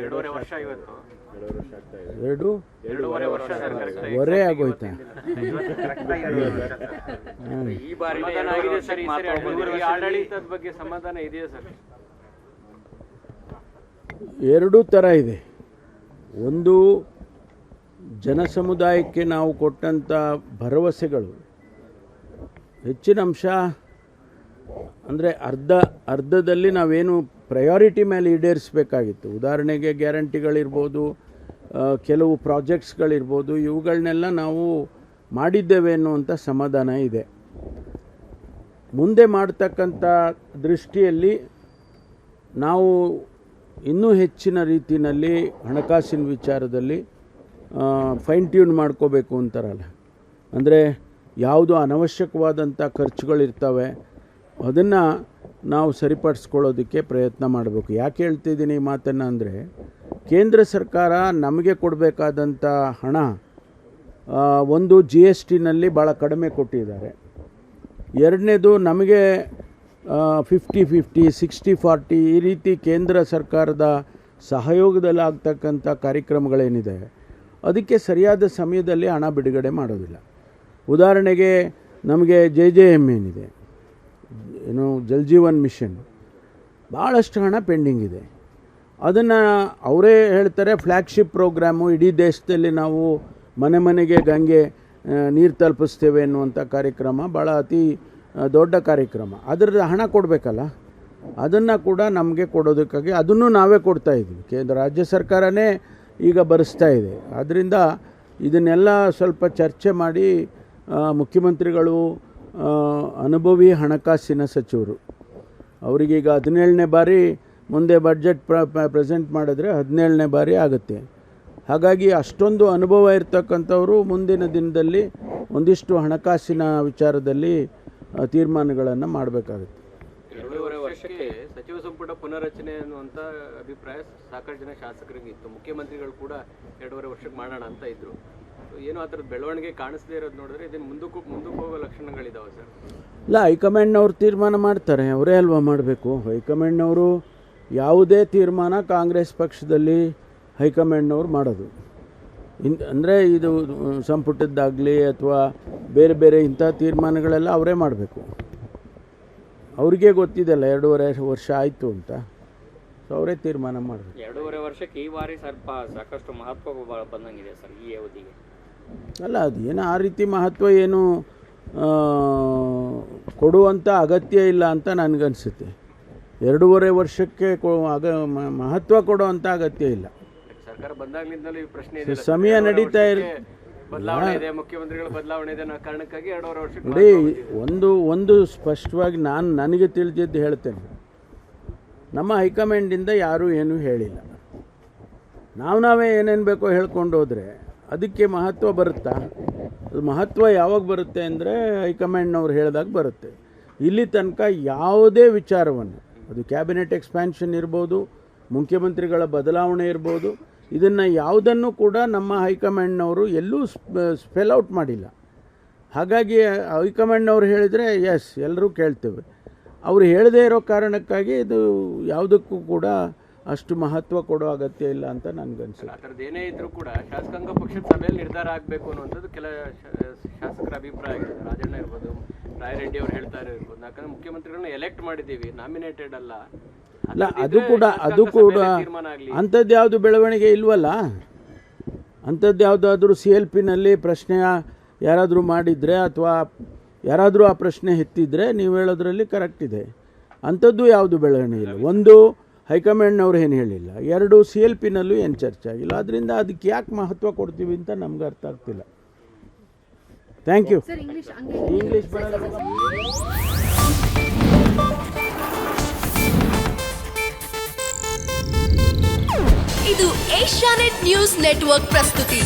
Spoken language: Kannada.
ಎರಡೂವರೆ ವರ್ಷ ಇವತ್ತು ಎರಡು? ಎರಡೂವರೆ ವರ್ಷ ಆಗೋಯ್ತಾ? ಈ ಬಾರಿ ಸಮಾಧಾನ ಸರ್ ಈ ಸರಿ ಈ ಆಡಳಿತದ ಬಗ್ಗೆ ಸಮಾಧಾನ ಇದೆಯಾ ಸರ್? ಎರಡೂ ಥರ ಇದೆ. ಒಂದು ಜನ ಸಮುದಾಯಕ್ಕೆ ನಾವು ಕೊಟ್ಟಂಥ ಭರವಸೆಗಳು. ಹೆಚ್ಚಿನ ಅಂಶ ಅಂದರೆ ಅರ್ಧ ಅರ್ಧದಲ್ಲಿ ನಾವೇನು ಪ್ರಯಾರಿಟಿ ಮೇಲೆ ಈಡೇರಿಸಬೇಕಾಗಿತ್ತು. ಉದಾಹರಣೆಗೆ ಗ್ಯಾರಂಟಿಗಳಿರ್ಬೋದು ಕೆಲವು ಪ್ರಾಜೆಕ್ಟ್ಸ್ಗಳಿರ್ಬೋದು, ಇವುಗಳನ್ನೆಲ್ಲ ನಾವು ಮಾಡಿದ್ದೇವೆ ಅನ್ನುವಂಥ ಸಮಾಧಾನ ಇದೆ. ಮುಂದೆ ಮಾಡ್ತಕ್ಕಂಥ ದೃಷ್ಟಿಯಲ್ಲಿ ನಾವು ಇನ್ನೂ ಹೆಚ್ಚಿನ ರೀತಿಯಲ್ಲಿ ಹಣಕಾಸಿನ ವಿಚಾರದಲ್ಲಿ ಫೈನ್ ಟ್ಯೂನ್ ಮಾಡ್ಕೋಬೇಕು ಅಂತಾರಲ್ಲ. ಅಂದರೆ ಯಾವುದು ಅನವಶ್ಯಕವಾದಂಥ ಖರ್ಚುಗಳಿರ್ತವೆ, ಅದನ್ನು ನಾವು ಸರಿಪಡಿಸ್ಕೊಳ್ಳೋದಕ್ಕೆ ಪ್ರಯತ್ನ ಮಾಡಬೇಕು. ಯಾಕೆ ಹೇಳ್ತಿದ್ದೀನಿ ಈ ಮಾತನ್ನು ಅಂದರೆ, ಕೇಂದ್ರ ಸರ್ಕಾರ ನಮಗೆ ಕೊಡಬೇಕಾದಂಥ ಹಣ ಒಂದು ಜಿ ಎಸ್ ಟಿನಲ್ಲಿ ಭಾಳ ಕಡಿಮೆ ಕೊಟ್ಟಿದ್ದಾರೆ. ಎರಡನೇದು ನಮಗೆ ಫಿಫ್ಟಿ ಫಿಫ್ಟಿ ಸಿಕ್ಸ್ಟಿ ಫಾರ್ಟಿ ಈ ರೀತಿ ಕೇಂದ್ರ ಸರ್ಕಾರದ ಸಹಯೋಗದಲ್ಲಿ ಆಗ್ತಕ್ಕಂಥ ಕಾರ್ಯಕ್ರಮಗಳೇನಿದೆ, ಅದಕ್ಕೆ ಸರಿಯಾದ ಸಮಯದಲ್ಲಿ ಹಣ ಬಿಡುಗಡೆ ಮಾಡೋದಿಲ್ಲ. ಉದಾಹರಣೆಗೆ ನಮಗೆ ಜೆ ಜೆ ಎಂ ಏನಿದೆ. ಏನು ಜಲ್ ಜೀವನ್ ಮಿಷನ್. ಭಾಳಷ್ಟು ಹಣ ಪೆಂಡಿಂಗ್ ಇದೆ. ಅದನ್ನು ಅವರೇ ಹೇಳ್ತಾರೆ, ಫ್ಲ್ಯಾಗ್ಶಿಪ್ ಪ್ರೋಗ್ರಾಮು, ಇಡೀ ದೇಶದಲ್ಲಿ ನಾವು ಮನೆ ಮನೆಗೆ ಗಂಗೆ ನೀರು ತಲುಪಿಸ್ತೇವೆ ಅನ್ನುವಂಥ ಕಾರ್ಯಕ್ರಮ ಭಾಳ ಅತಿ ದೊಡ್ಡ ಕಾರ್ಯಕ್ರಮ. ಅದರ ಹಣ ಕೊಡಬೇಕಲ್ಲ? ಅದನ್ನು ಕೂಡ ನಮಗೆ ಕೊಡೋದಕ್ಕಾಗಿ ಅದನ್ನು ನಾವೇ ಕೊಡ್ತಾ ಇದ್ದೀವಿ. ಕೇಂದ್ರ, ರಾಜ್ಯ ಸರ್ಕಾರನೇ ಈಗ ಬರೆಸ್ತಾ ಇದೆ. ಆದ್ದರಿಂದ ಇದನ್ನೆಲ್ಲ ಸ್ವಲ್ಪ ಚರ್ಚೆ ಮಾಡಿ ಮುಖ್ಯಮಂತ್ರಿಗಳು ಅನುಭವಿ ಹಣಕಾಸಿನ ಸಚಿವರು. ಅವರಿಗೀಗ ಹದಿನೇಳನೇ ಬಾರಿ ಮುಂದೆ ಬಡ್ಜೆಟ್ ಪ್ರ ಪ್ರೆಸೆಂಟ್ ಮಾಡಿದ್ರೆ ಹದಿನೇಳನೇ ಬಾರಿ ಆಗುತ್ತೆ. ಹಾಗಾಗಿ ಅಷ್ಟೊಂದು ಅನುಭವ ಇರ್ತಕ್ಕಂಥವರು ಮುಂದಿನ ದಿನದಲ್ಲಿ ಒಂದಿಷ್ಟು ಹಣಕಾಸಿನ ವಿಚಾರದಲ್ಲಿ ತೀರ್ಮಾನಗಳನ್ನು ಮಾಡಬೇಕಾಗುತ್ತೆ. ಸಚಿವ ಸಂಪುಟ ಪುನರಚನೆ ಅನ್ನುವಂಥ ಅಭಿಪ್ರಾಯ ಸಾಕಷ್ಟು ಜನ ಶಾಸಕರಿಗೆ ಇತ್ತು. ಮುಖ್ಯಮಂತ್ರಿಗಳು ಕೂಡ ಎರಡೂವರೆ ವರ್ಷಕ್ಕೆ ಮಾಡೋಣ ಅಂತ ಇದ್ರು. ಏನೋ ಆ ಥರದ ಬೆಳವಣಿಗೆ ಕಾಣಿಸದೇ ಇರೋದು ನೋಡಿದ್ರೆ ಇದನ್ನು ಮುಂದಕ್ಕೂ ಮುಂದಕ್ಕೆ ಹೋಗೋ ಲಕ್ಷಣಗಳಿದಾವೆ ಸರ್. ಇಲ್ಲ ಹೈಕಮಾಂಡ್ನವ್ರು ತೀರ್ಮಾನ ಮಾಡ್ತಾರೆ. ಅವರೇ ಅಲ್ವಾ ಮಾಡಬೇಕು? ಹೈಕಮಾಂಡ್ನವರು ಯಾವುದೇ ತೀರ್ಮಾನ ಕಾಂಗ್ರೆಸ್ ಪಕ್ಷದಲ್ಲಿ ಹೈಕಮಾಂಡ್ನವ್ರು ಮಾಡೋದು. ಇನ್ ಅಂದರೆ ಇದು ಸಂಪುಟದ್ದಾಗಲಿ ಅಥವಾ ಬೇರೆ ಬೇರೆ ಇಂಥ ತೀರ್ಮಾನಗಳೆಲ್ಲ ಅವರೇ ಮಾಡಬೇಕು. ಅವ್ರಿಗೆ ಗೊತ್ತಿದೆಲ್ಲ ಎರಡೂವರೆ ವರ್ಷ ಆಯಿತು ಅಂತ. ಸೊ ಅವರೇ ತೀರ್ಮಾನ ಮಾಡಬೇಕು. ಎರಡೂವರೆ ವರ್ಷಕ್ಕೆ ಈ ಬಾರಿ ಸ್ವಲ್ಪ ಸಾಕಷ್ಟು ಮಹತ್ವ ಬಂದಂಗಿದೆ ಸರ್ ಈ ಅವಧಿಗೆ. ಅಲ್ಲ ಅದು ಏನು ಆ ರೀತಿ ಮಹತ್ವ ಏನು ಕೊಡುವಂಥ ಅಗತ್ಯ ಇಲ್ಲ ಅಂತ ನನಗನ್ಸುತ್ತೆ. ಎರಡೂವರೆ ವರ್ಷಕ್ಕೆ ಕೊ ಅಗ ಮಹತ್ವ ಕೊಡುವಂಥ ಅಗತ್ಯ ಇಲ್ಲ. ಸರ್ಕಾರ ಬಂದಾಗಲಿಂದಲೂ ಈ ಪ್ರಶ್ನೆ ಸಮಯ ನಡೀತಾ ಇರ ಬದಲಾವಣೆ ಇದೆ ಮುಖ್ಯಮಂತ್ರಿಗಳ ಬದಲಾವಣೆ ಇದೆ ಅನ್ನೋ ಕಾರಣಕ್ಕಾಗಿ ಎರಡೂವರೆ ವರ್ಷಕ್ಕೆ ನೋಡಿ ಒಂದು ಒಂದು ಸ್ಪಷ್ಟವಾಗಿ ನಾನು ನನಗೆ ತಿಳಿದಿದ್ದು ಹೇಳ್ತೇನೆ. ನಮ್ಮ ಹೈಕಮಾಂಡಿಂದ ಯಾರೂ ಏನೂ ಹೇಳಿಲ್ಲ. ನಾವು ನಾವೇ ಏನೇನು ಬೇಕೋ ಹೇಳ್ಕೊಂಡು ಹೋದರೆ ಅದಕ್ಕೆ ಮಹತ್ವ ಬರುತ್ತಾ? ಅದು ಮಹತ್ವ ಯಾವಾಗ ಬರುತ್ತೆ ಅಂದರೆ ಹೈಕಮಾಂಡ್ನವ್ರು ಹೇಳಿದಾಗ ಬರುತ್ತೆ. ಇಲ್ಲಿ ತನಕ ಯಾವುದೇ ವಿಚಾರವನ್ನು, ಅದು ಕ್ಯಾಬಿನೆಟ್ ಎಕ್ಸ್ಪ್ಯಾನ್ಷನ್ ಇರ್ಬೋದು, ಮುಖ್ಯಮಂತ್ರಿಗಳ ಬದಲಾವಣೆ ಇರ್ಬೋದು, ಇದನ್ನು ಯಾವುದನ್ನು ಕೂಡ ನಮ್ಮ ಹೈಕಮಾಂಡ್ನವರು ಎಲ್ಲೂ ಸ್ಪೆಲ್ ಔಟ್ ಮಾಡಿಲ್ಲ. ಹಾಗಾಗಿ ಹೈಕಮಾಂಡ್ನವ್ರು ಹೇಳಿದರೆ ಎಸ್ ಎಲ್ಲರೂ ಕೇಳ್ತೇವೆ. ಅವರು ಹೇಳದೇ ಇರೋ ಕಾರಣಕ್ಕಾಗಿ ಇದು ಯಾವುದಕ್ಕೂ ಕೂಡ ಅಷ್ಟು ಮಹತ್ವ ಕೊಡೋ ಅಗತ್ಯ ಇಲ್ಲ ಅಂತ ನನಗನ್ಸುತ್ತೆ. ಆ ಥರದ್ದು ಏನೇ ಇದ್ರೂ ಕೂಡ ಶಾಸಕಾಂಗ ಪಕ್ಷದ ಸಭೆಯಲ್ಲಿ ನಿರ್ಧಾರ ಆಗಬೇಕು ಅನ್ನುವಂಥದ್ದು ಕೆಲ ಶಾಸಕರ ಅಭಿಪ್ರಾಯ ಆಗಿದೆ. ರಾಜಣ್ಣ ಇರ್ಬೋದು ರಾಯರೆಡ್ಡಿ ಅವ್ರು ಹೇಳ್ತಾ ಇರ್ಬೋದು. ಯಾಕಂದ್ರೆ ಮುಖ್ಯಮಂತ್ರಿಗಳನ್ನ ಎಲೆಕ್ಟ್ ಮಾಡಿದ್ದೀವಿ ನಾಮಿನೇಟೆಡ್ ಅಲ್ಲ. ಅಲ್ಲ ಅದು ಕೂಡ ಅದು ಕೂಡ ಅಂಥದ್ದು ಯಾವುದು ಬೆಳವಣಿಗೆ ಇಲ್ವಲ್ಲ? ಅಂಥದ್ದು ಯಾವುದಾದ್ರೂ ಸಿ ಎಲ್ ಪಿನಲ್ಲಿ ಪ್ರಶ್ನೆ ಯಾರಾದರೂ ಮಾಡಿದರೆ ಅಥವಾ ಯಾರಾದರೂ ಆ ಪ್ರಶ್ನೆ ಎತ್ತಿದ್ರೆ ನೀವು ಹೇಳೋದ್ರಲ್ಲಿ ಕರೆಕ್ಟ್ ಇದೆ. ಅಂಥದ್ದು ಯಾವುದು ಬೆಳವಣಿಗೆ ಇಲ್ಲ. ಒಂದು ಹೈಕಮಾಂಡ್ನವ್ರು ಏನು ಹೇಳಿಲ್ಲ. ಎರಡು ಸಿ ಎಲ್ ಪಿನಲ್ಲೂ ಏನು ಚರ್ಚೆ ಆಗಿಲ್ಲ. ಅದರಿಂದ ಅದಕ್ಕೆ ಯಾಕೆ ಮಹತ್ವ ಕೊಡ್ತೀವಿ ಅಂತ ನಮ್ಗೆ ಅರ್ಥ ಆಗ್ತಿಲ್ಲ. ಥ್ಯಾಂಕ್ ಯು ಇಂಗ್ಲಿಷ್ ಇದು ಏಷ್ಯಾನೆಟ್ ನ್ಯೂಸ್ ನೆಟ್ವರ್ಕ್ ಪ್ರಸ್ತುತಿ.